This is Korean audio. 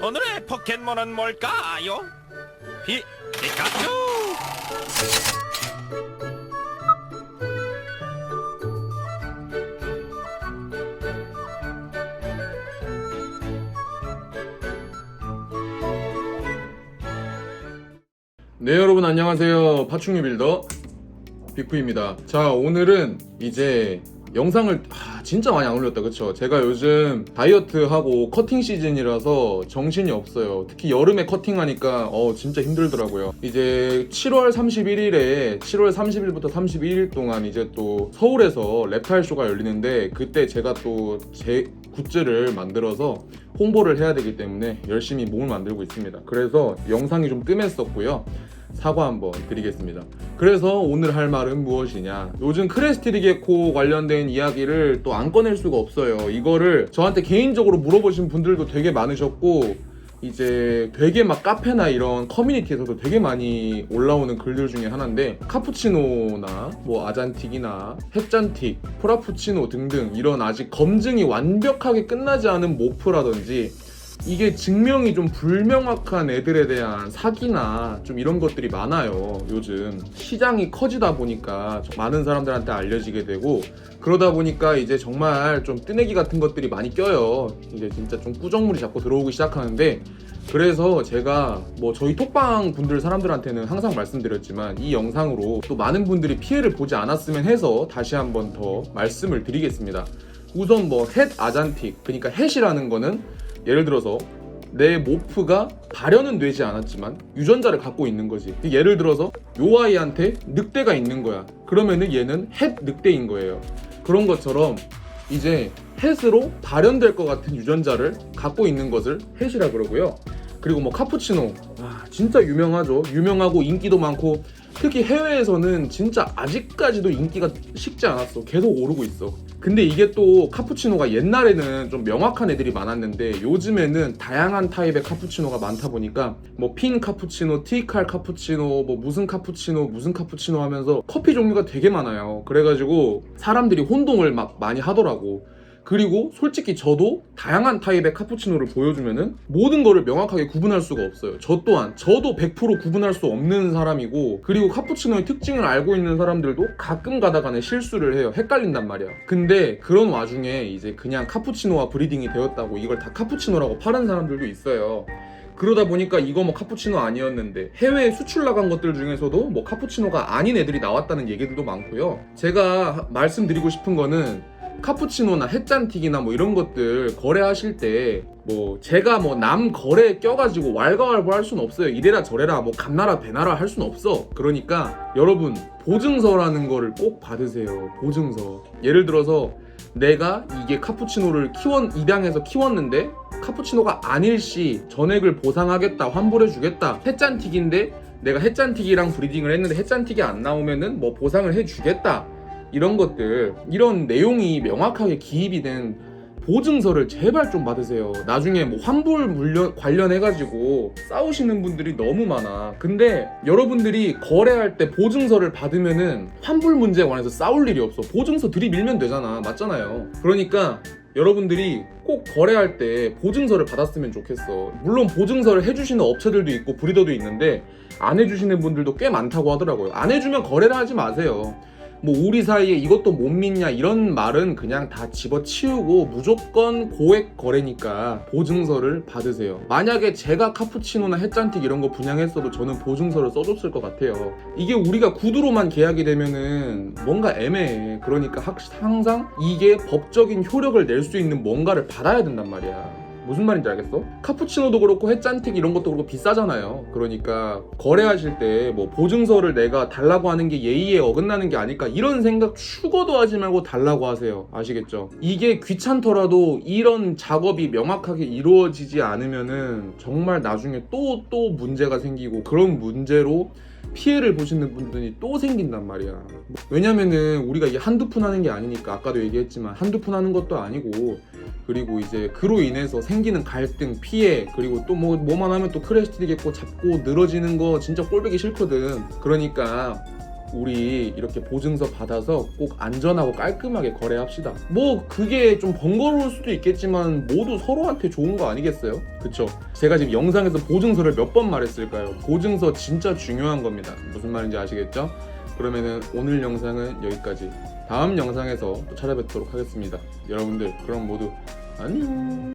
오늘의 포켓몬은 뭘까요? 피 피카츄. 네 여러분 안녕하세요 파충류 빌더 빅프입니다 자 오늘은 이제 영상을 아, 진짜 많이 안 올렸다. 그쵸? 제가 요즘 다이어트하고 커팅 시즌이라서 정신이 없어요. 특히 여름에 커팅하니까 어 진짜 힘들더라고요. 이제 7월 31일에 7월 30일부터 31일 동안 이제 또 서울에서 랩타일 쇼가 열리는데 그때 제가 또 제 굿즈를 만들어서 홍보를 해야 되기 때문에 열심히 몸을 만들고 있습니다. 그래서 영상이 좀 뜸했었고요 사과 한번 드리겠습니다. 그래서 오늘 할 말은 무엇이냐? 요즘 크레스티드 게코 관련된 이야기를 또 안 꺼낼 수가 없어요. 이거를 저한테 개인적으로 물어보신 분들도 되게 많으셨고 이제 되게 막 카페나 이런 커뮤니티에서도 되게 많이 올라오는 글들 중에 하나인데 카푸치노나 뭐 아잔틱이나 햇잔틱, 프라푸치노 등등 이런 아직 검증이 완벽하게 끝나지 않은 모프라든지 이게 증명이 좀 불명확한 애들에 대한 사기나 좀 이런 것들이 많아요 요즘. 시장이 커지다 보니까 좀 많은 사람들한테 알려지게 되고 그러다 보니까 이제 정말 좀 뜨내기 같은 것들이 많이 껴요. 이제 진짜 좀 꾸정물이 자꾸 들어오기 시작하는데 그래서 제가 뭐 저희 톡방 분들 사람들한테는 항상 말씀드렸지만 이 영상으로 또 많은 분들이 피해를 보지 않았으면 해서 다시 한번 더 말씀을 드리겠습니다. 우선 뭐햇 아잔틱 그러니까 햇이라는 거는 예를 들어서 내 모프가 발현은 되지 않았지만 유전자를 갖고 있는 거지. 예를 들어서 요 아이한테 늑대가 있는 거야. 그러면은 얘는 햇 늑대인 거예요. 그런 것처럼 이제 햇으로 발현될 것 같은 유전자를 갖고 있는 것을 햇이라 그러고요. 그리고 뭐 카푸치노 아, 진짜 유명하죠. 유명하고 인기도 많고 특히 해외에서는 진짜 아직까지도 인기가 식지 않았어. 계속 오르고 있어. 근데 이게 또 카푸치노가 옛날에는 좀 명확한 애들이 많았는데 요즘에는 다양한 타입의 카푸치노가 많다 보니까 뭐 핀 카푸치노, 티칼 카푸치노, 뭐 무슨 카푸치노, 무슨 카푸치노 하면서 커피 종류가 되게 많아요. 그래가지고 사람들이 혼동을 막 많이 하더라고. 그리고 솔직히 저도 다양한 타입의 카푸치노를 보여주면은 모든 거를 명확하게 구분할 수가 없어요. 저 또한 저도 100% 구분할 수 없는 사람이고 그리고 카푸치노의 특징을 알고 있는 사람들도 가끔 가다가는 실수를 해요. 헷갈린단 말이야. 근데 그런 와중에 이제 그냥 카푸치노와 브리딩이 되었다고 이걸 다 카푸치노라고 파는 사람들도 있어요. 그러다 보니까 이거 뭐 카푸치노 아니었는데 해외에 수출 나간 것들 중에서도 뭐 카푸치노가 아닌 애들이 나왔다는 얘기들도 많고요. 제가 하- 말씀드리고 싶은 거는 카푸치노나 햇잔틱이나 뭐 이런 것들 거래하실 때 뭐 제가 뭐 남 거래에 껴가지고 왈가왈부 할 수는 없어요. 이래라 저래라 뭐 감나라 배나라 할 수는 없어. 그러니까 여러분 보증서라는 거를 꼭 받으세요. 보증서. 예를 들어서 내가 이게 카푸치노를 키웠 입양해서 키웠는데 카푸치노가 아닐 시 전액을 보상하겠다 환불해주겠다 햇잔틱인데 내가 햇잔틱이랑 브리딩을 했는데 햇잔틱이 안 나오면은 뭐 보상을 해주겠다 이런 것들 이런 내용이 명확하게 기입이 된 보증서를 제발 좀 받으세요. 나중에 뭐 환불 물려 관련해가지고 싸우시는 분들이 너무 많아. 근데 여러분들이 거래할 때 보증서를 받으면은 환불 문제에 관해서 싸울 일이 없어. 보증서 들이밀면 되잖아. 맞잖아요. 그러니까 여러분들이 꼭 거래할 때 보증서를 받았으면 좋겠어. 물론 보증서를 해주시는 업체들도 있고 브리더도 있는데 안 해주시는 분들도 꽤 많다고 하더라고요. 안 해주면 거래를 하지 마세요. 뭐 우리 사이에 이것도 못 믿냐 이런 말은 그냥 다 집어치우고 무조건 고액 거래니까 보증서를 받으세요. 만약에 제가 카푸치노나 햇잔틱 이런 거 분양했어도 저는 보증서를 써줬을 것 같아요. 이게 우리가 구두로만 계약이 되면은 뭔가 애매해. 그러니까 확- 항상 이게 법적인 효력을 낼 수 있는 뭔가를 받아야 된단 말이야. 무슨 말인지 알겠어? 카푸치노도 그렇고 햇잔틱 이런 것도 그렇고 비싸잖아요. 그러니까 거래하실 때 뭐 보증서를 내가 달라고 하는 게 예의에 어긋나는 게 아닐까 이런 생각 죽어도 하지 말고 달라고 하세요. 아시겠죠? 이게 귀찮더라도 이런 작업이 명확하게 이루어지지 않으면은 정말 나중에 또또 문제가 생기고 그런 문제로 피해를 보시는 분들이 또 생긴단 말이야. 왜냐면은 우리가 이게 한두 푼 하는 게 아니니까 아까도 얘기했지만 한두 푼 하는 것도 아니고 그리고 이제 그로 인해서 생기는 갈등, 피해, 그리고 또 뭐 뭐만 하면 또 크래시 되겠고 잡고 늘어지는 거 진짜 꼴보기 싫거든. 그러니까 우리 이렇게 보증서 받아서 꼭 안전하고 깔끔하게 거래합시다. 뭐 그게 좀 번거로울 수도 있겠지만 모두 서로한테 좋은 거 아니겠어요? 그쵸? 제가 지금 영상에서 보증서를 몇 번 말했을까요? 보증서 진짜 중요한 겁니다. 무슨 말인지 아시겠죠? 그러면은 오늘 영상은 여기까지. 다음 영상에서 또 찾아뵙도록 하겠습니다. 여러분들 그럼 모두 안녕.